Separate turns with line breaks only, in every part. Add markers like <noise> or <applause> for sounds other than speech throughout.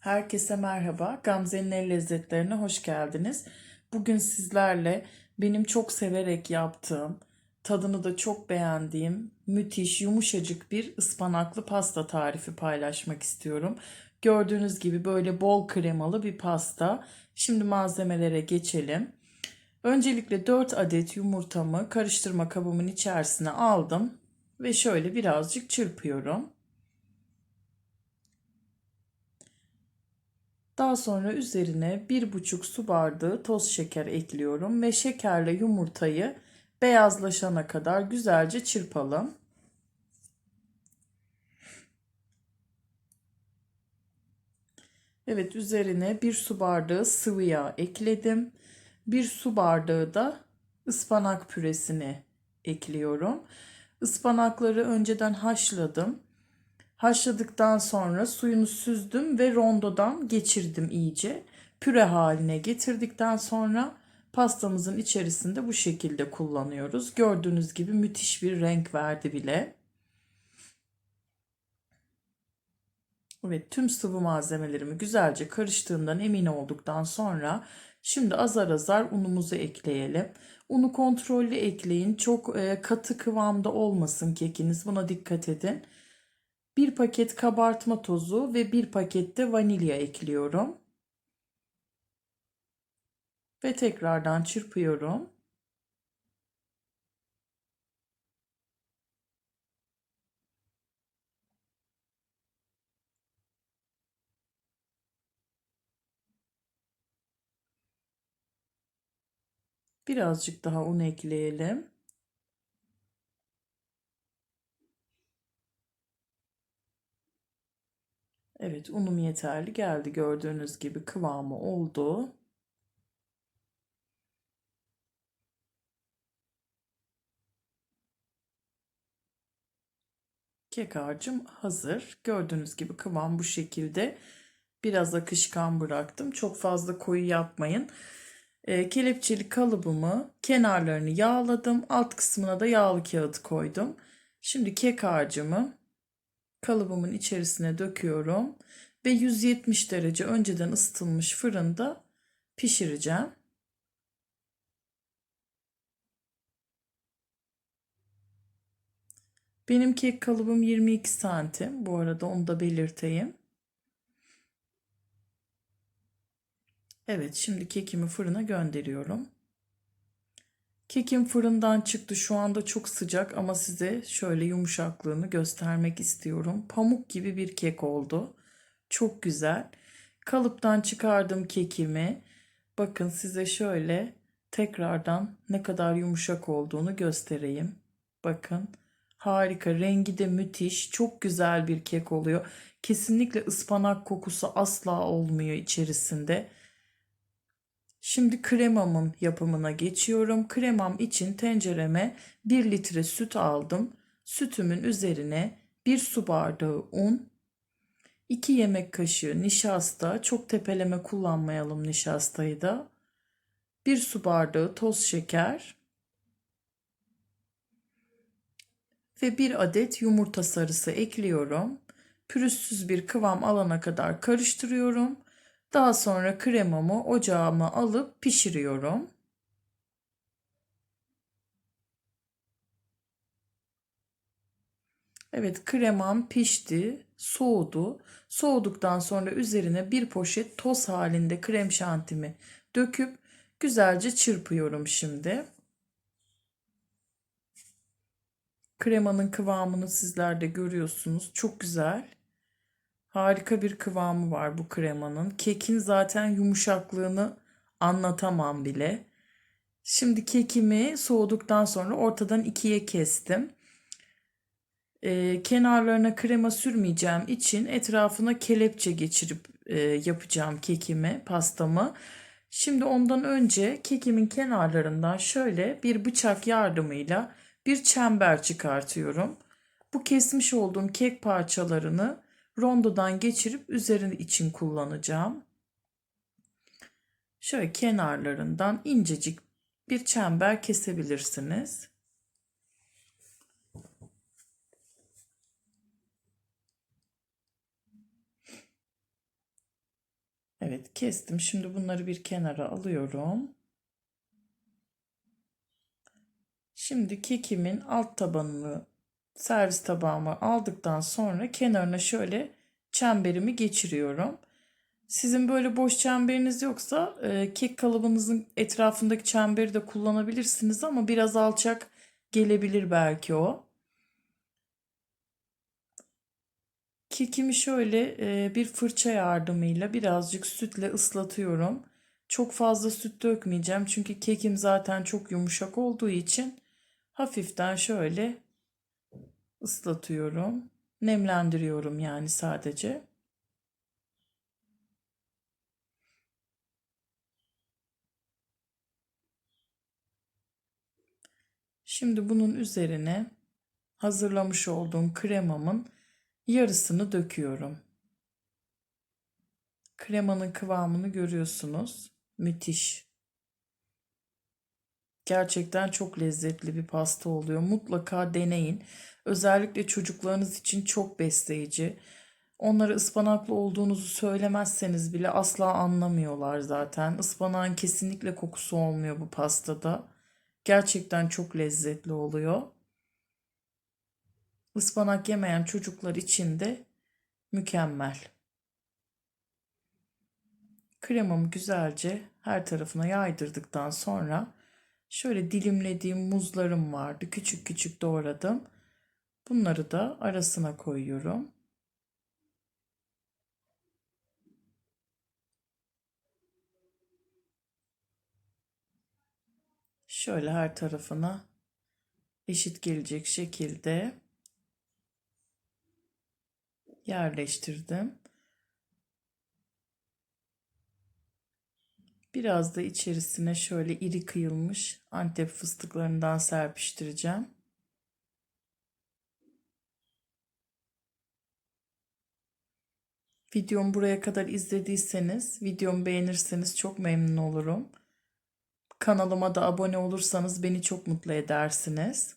Herkese merhaba. Gamze'nin el lezzetlerine hoş geldiniz. Bugün sizlerle benim çok severek yaptığım, tadını da çok beğendiğim, müthiş, yumuşacık bir ıspanaklı pasta tarifi paylaşmak istiyorum. Gördüğünüz gibi böyle bol kremalı bir pasta. Şimdi malzemelere geçelim. Öncelikle 4 adet yumurtamı karıştırma kabımın içerisine aldım ve şöyle birazcık çırpıyorum. Daha sonra üzerine bir buçuk su bardağı toz şeker ekliyorum ve şekerle yumurtayı beyazlaşana kadar güzelce çırpalım. Evet üzerine bir su bardağı sıvı yağ ekledim. Bir su bardağı da ıspanak püresini ekliyorum. Ispanakları önceden haşladım. Haşladıktan sonra suyunu süzdüm ve rondodan geçirdim iyice. Püre haline getirdikten sonra pastamızın içerisinde bu şekilde kullanıyoruz. Gördüğünüz gibi müthiş bir renk verdi bile. Evet tüm sıvı malzemelerimi güzelce karıştığından emin olduktan sonra şimdi azar azar unumuzu ekleyelim. Unu kontrollü ekleyin. Çok e, katı kıvamda olmasın kekiniz. Buna dikkat edin. Bir paket kabartma tozu ve bir paket de vanilya ekliyorum. Ve tekrardan çırpıyorum. Birazcık daha un ekleyelim. Evet unum yeterli geldi gördüğünüz gibi kıvamı oldu. Kek harcım hazır. Gördüğünüz gibi kıvam bu şekilde. Biraz akışkan bıraktım. Çok fazla koyu yapmayın. E, kelepçeli kalıbımı kenarlarını yağladım. Alt kısmına da yağlı kağıt koydum. Şimdi kek harcımı kalıbımın içerisine döküyorum ve 170 derece önceden ısıtılmış fırında pişireceğim. Benim kek kalıbım 22 santim. Bu arada onu da belirteyim. Evet şimdi kekimi fırına gönderiyorum. Kekim fırından çıktı. Şu anda çok sıcak ama size şöyle yumuşaklığını göstermek istiyorum. Pamuk gibi bir kek oldu. Çok güzel. Kalıptan çıkardım kekimi. Bakın size şöyle tekrardan ne kadar yumuşak olduğunu göstereyim. Bakın harika. Rengi de müthiş. Çok güzel bir kek oluyor. Kesinlikle ıspanak kokusu asla olmuyor içerisinde. Şimdi kremamın yapımına geçiyorum. Kremam için tencereme 1 litre süt aldım. Sütümün üzerine 1 su bardağı un, 2 yemek kaşığı nişasta, çok tepeleme kullanmayalım nişastayı da. 1 su bardağı toz şeker ve 1 adet yumurta sarısı ekliyorum. Pürüzsüz bir kıvam alana kadar karıştırıyorum. Daha sonra kremamı ocağıma alıp pişiriyorum. Evet kremam pişti, soğudu. Soğuduktan sonra üzerine bir poşet toz halinde krem şantimi döküp güzelce çırpıyorum şimdi. Kremanın kıvamını sizler de görüyorsunuz. Çok güzel. Harika bir kıvamı var bu kremanın. Kekin zaten yumuşaklığını anlatamam bile. Şimdi kekimi soğuduktan sonra ortadan ikiye kestim. Ee, kenarlarına krema sürmeyeceğim için etrafına kelepçe geçirip e, yapacağım kekimi, pastamı. Şimdi ondan önce kekimin kenarlarından şöyle bir bıçak yardımıyla bir çember çıkartıyorum. Bu kesmiş olduğum kek parçalarını rondodan geçirip üzerine için kullanacağım. Şöyle kenarlarından incecik bir çember kesebilirsiniz. Evet kestim. Şimdi bunları bir kenara alıyorum. Şimdi kekimin alt tabanını servis tabağıma aldıktan sonra kenarına şöyle çemberimi geçiriyorum. Sizin böyle boş çemberiniz yoksa e, kek kalıbınızın etrafındaki çemberi de kullanabilirsiniz ama biraz alçak gelebilir belki o. Kekimi şöyle e, bir fırça yardımıyla birazcık sütle ıslatıyorum. Çok fazla süt dökmeyeceğim çünkü kekim zaten çok yumuşak olduğu için hafiften şöyle ıslatıyorum. Nemlendiriyorum yani sadece. Şimdi bunun üzerine hazırlamış olduğum kremamın yarısını döküyorum. Kremanın kıvamını görüyorsunuz. Müthiş. Gerçekten çok lezzetli bir pasta oluyor. Mutlaka deneyin. Özellikle çocuklarınız için çok besleyici. Onlara ıspanaklı olduğunuzu söylemezseniz bile asla anlamıyorlar zaten. Ispanağın kesinlikle kokusu olmuyor bu pastada. Gerçekten çok lezzetli oluyor. Ispanak yemeyen çocuklar için de mükemmel. Kremamı güzelce her tarafına yaydırdıktan sonra şöyle dilimlediğim muzlarım vardı. Küçük küçük doğradım. Bunları da arasına koyuyorum. Şöyle her tarafına eşit gelecek şekilde yerleştirdim. Biraz da içerisine şöyle iri kıyılmış Antep fıstıklarından serpiştireceğim. Videomu buraya kadar izlediyseniz, videomu beğenirseniz çok memnun olurum. Kanalıma da abone olursanız beni çok mutlu edersiniz.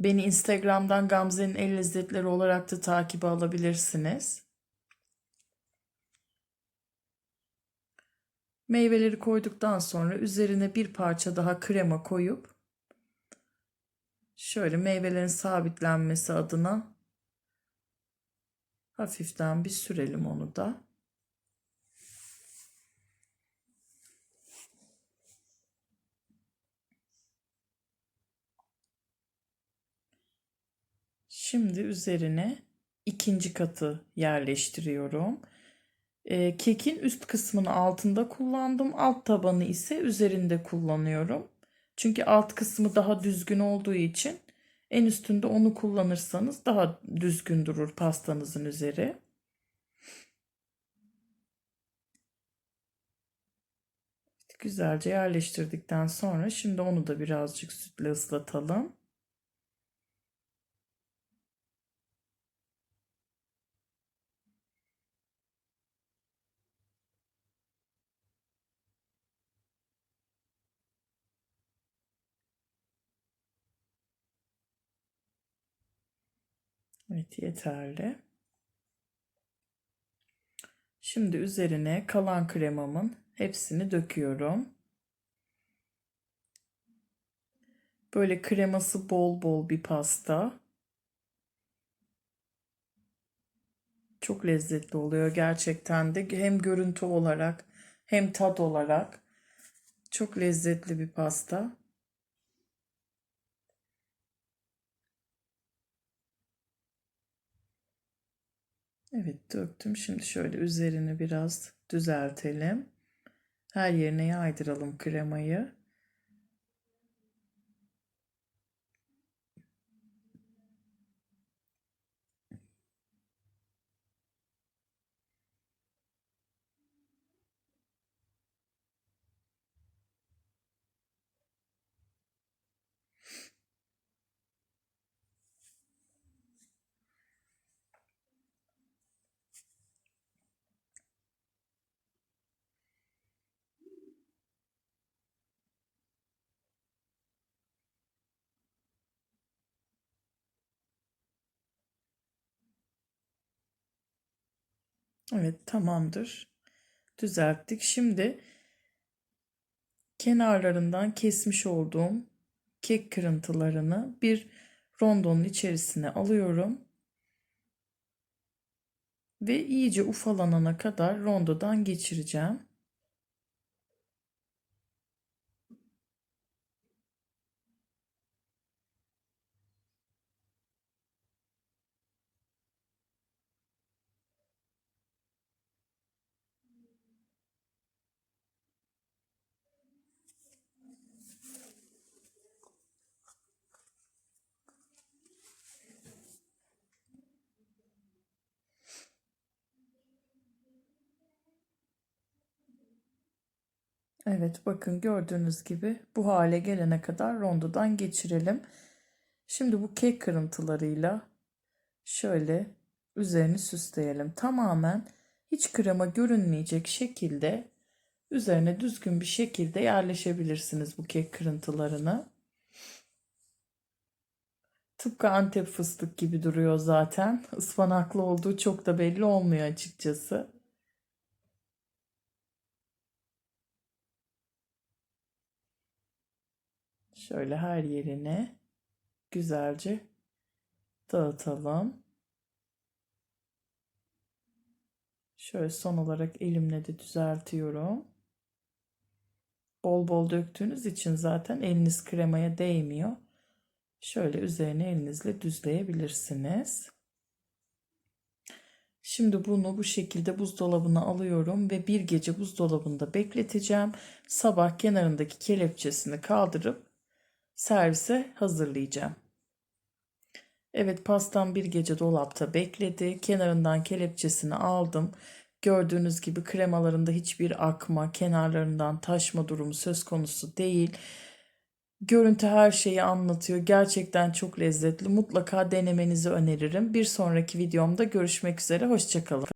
Beni Instagram'dan Gamze'nin El Lezzetleri olarak da takibe alabilirsiniz. Meyveleri koyduktan sonra üzerine bir parça daha krema koyup şöyle meyvelerin sabitlenmesi adına hafiften bir sürelim onu da. Şimdi üzerine ikinci katı yerleştiriyorum. E, kekin üst kısmını altında kullandım. Alt tabanı ise üzerinde kullanıyorum. Çünkü alt kısmı daha düzgün olduğu için en üstünde onu kullanırsanız daha düzgün durur pastanızın üzeri. Güzelce yerleştirdikten sonra şimdi onu da birazcık sütle ıslatalım. Evet yeterli. Şimdi üzerine kalan kremamın hepsini döküyorum. Böyle kreması bol bol bir pasta. Çok lezzetli oluyor gerçekten de hem görüntü olarak hem tat olarak çok lezzetli bir pasta. Evet döktüm. Şimdi şöyle üzerini biraz düzeltelim. Her yerine yaydıralım kremayı. Evet tamamdır. düzelttik. Şimdi kenarlarından kesmiş olduğum kek kırıntılarını bir rondonun içerisine alıyorum. Ve iyice ufalanana kadar rondodan geçireceğim. Evet bakın gördüğünüz gibi bu hale gelene kadar rondodan geçirelim. Şimdi bu kek kırıntılarıyla şöyle üzerini süsleyelim. Tamamen hiç krema görünmeyecek şekilde üzerine düzgün bir şekilde yerleşebilirsiniz bu kek kırıntılarını. Tıpkı Antep fıstık gibi duruyor zaten. <laughs> Ispanaklı olduğu çok da belli olmuyor açıkçası. Şöyle her yerine güzelce dağıtalım. Şöyle son olarak elimle de düzeltiyorum. Bol bol döktüğünüz için zaten eliniz kremaya değmiyor. Şöyle üzerine elinizle düzleyebilirsiniz. Şimdi bunu bu şekilde buzdolabına alıyorum ve bir gece buzdolabında bekleteceğim. Sabah kenarındaki kelepçesini kaldırıp servise hazırlayacağım. Evet pastam bir gece dolapta bekledi. Kenarından kelepçesini aldım. Gördüğünüz gibi kremalarında hiçbir akma, kenarlarından taşma durumu söz konusu değil. Görüntü her şeyi anlatıyor. Gerçekten çok lezzetli. Mutlaka denemenizi öneririm. Bir sonraki videomda görüşmek üzere. Hoşçakalın.